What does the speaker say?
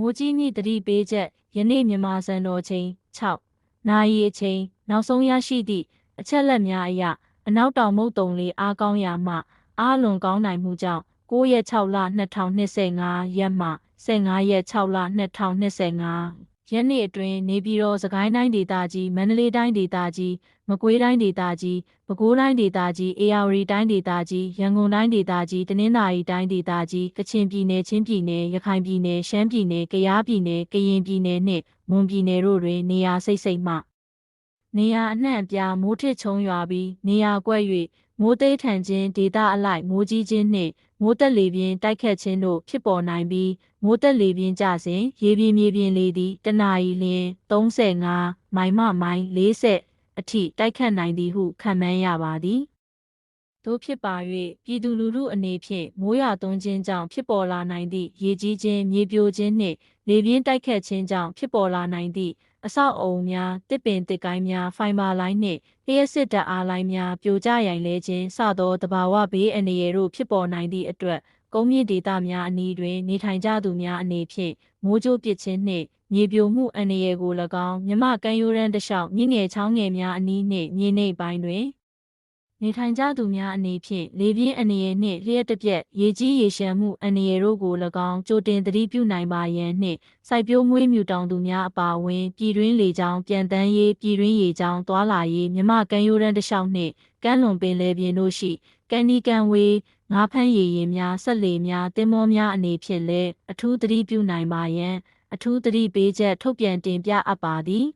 မိုးကြီးမြစ်တတိပေးချက်ယနေ့မြန်မာစံတော်ချိန်6နာရီအချိန်နောက်ဆုံးရရှိသည့်အချက်လက်များအရအနောက်တောင်မုတ်တုံလေးအားကောင်းရာမှအားလွန်ကောင်းနိုင်မှုကြောင့်9ရက်6လ2025ရက်မှ15ရက်6လ2025 ရက်နေ့အတွင်းနေပြည်တော်စကိုင်းတိုင်းဒေသကြီးမန္တလေးတိုင်းဒေသကြီးမကွေးတိုင်းဒေသကြီးပဲခူးတိုင်းဒေသကြီးအေရဝတီတိုင်းဒေသကြီးရန်ကုန်တိုင်းဒေသကြီးတနင်္သာရီတိုင်းဒေသကြီးကချင်ပြည်နယ်ချင်းပြည်နယ်ရခိုင်ပြည်နယ်ရှမ်းပြည်နယ်ကယားပြည်နယ်ကရင်ပြည်နယ်နှင့်မွန်ပြည်နယ်တို့တွင်နေရာစိတ်စိတ်မှ နေရာအနှံ့အပြားမိုးထစ်ချုံရွာပြီးနေရာကွက်၍မိုးသေးထန်ခြင်းဒေတာအလိုက်မိုးကြီးခြင်းနှင့်မိုးတက်လေပြင်းတိုက်ခတ်ခြင်းတို့ဖြစ်ပေါ်နိုင်ပြီးမိုးတက်လေပြင်းကျစဉ်ရေပြင်းမြေပြင်းလေသည်တနအီလျင်35မိုင်မှမိုင်40အထိတိုက်ခတ်နိုင်သည်ဟုခန့်မှန်းရပါသည်တို့ဖြစ်ပါ၍ပြည်သူလူထုအနေဖြင့်မိုးရွာသွန်းခြင်းကြောင့်ဖြစ်ပေါ်လာနိုင်သည့်ရေကြီးခြင်းမြေပြိုခြင်းနှင့်လေပြင်းတိုက်ခတ်ခြင်းကြောင့်ဖြစ်ပေါ်လာနိုင်သည့် အဆောက်အအုံများတစ်ပင်တစ်ကိုင်းများဖိုင်ဘာလိုင်းနှင့်လျှက်စစ်ဓာတ်အားလိုင်းများပြိုကျရိုင်လဲခြင်းစသောတဘာဝဘေးအန္တရာယ်တို့ဖြစ်ပေါ်နိုင်သည့်အတွက်ကုန်းမြင့်ဒေသများအနီးတွင်နေထိုင်ကြသူများအနေဖြင့်မိုးကြိုးပစ်ခြင်းနှင့်မြေပြိုမှုအန္တရာယ်ကို၎င်းမြမကမ်းရိုးတန်းတစ်လျှောက်မြင့်ငယ်ချောင်းငယ်များအနီးနှင့်မြေနိမ့်ပိုင်းတွင် နေထိုင်ကြသူများအနေဖြင့်လေပြင်းအန္တရာယ်နှင့်လျှက်တစ်ပြက်ရေကြီးရေရှမ်းမှုအန္တရာယ်တို့ကို၎င်းကြိုတင်သတိပြုနိုင်ပါရန်နှင့်စိုက်ပျိုးမွေးမြူတောင်သူများအပါအဝင် ပြည်တွင်းလေကြောင်းပြန်တန်းရေးပြည်တွင်းရေကြောင်းသွာလာရေးမြမကမ်းရိုးတန်းတစ်လျှောက်နှင့်ကမ်းလွန်ပင်လယ်ပြင်တို့ရှိကန်ဒီကန်ဝေးငါးဖမ်းရေရင်များဆက်လေများတင်မောများအနေဖြင့်လည်းအထူးသတိပြုနိုင်ပါရန်အထူးသတိပေးချက်ထုတ်ပြန်တင်ပြအပ်ပါသည်